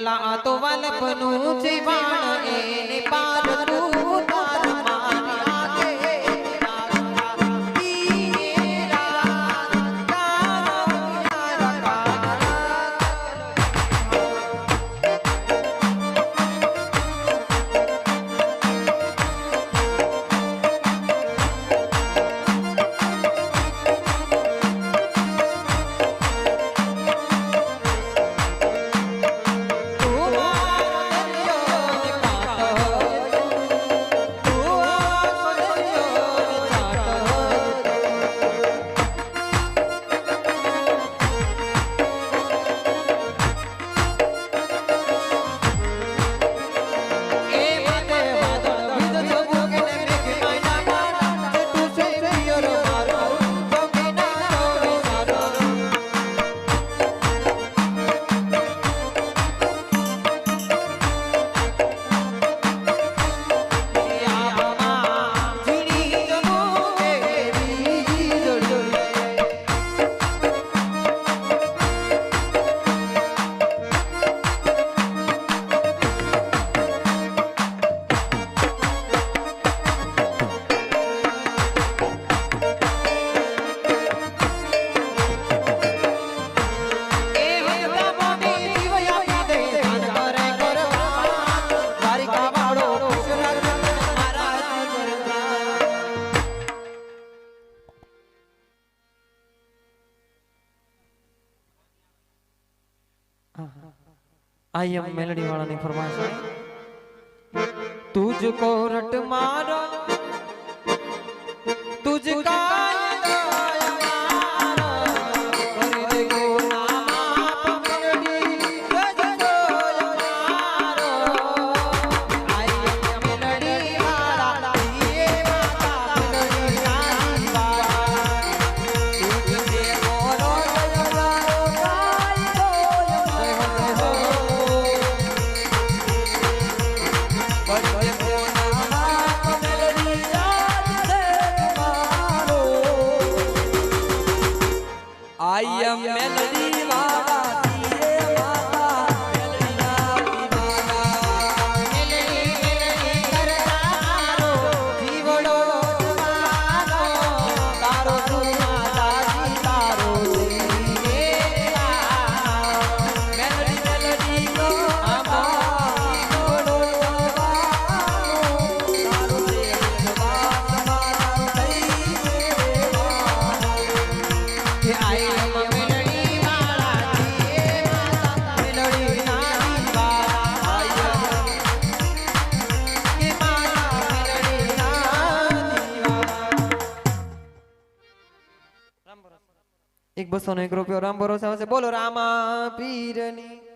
વાલા તો વાલપનું જીવાણ એને પાર તું આઈ એમ મેલડી વાળાની ફરમાઈશ તુજકો રટ મારો તુજ આઈ એમ મેલડી વાળા એક બસો નો એક રૂપિયો રામ ભરોસે આવશે. બોલો રામા પીરની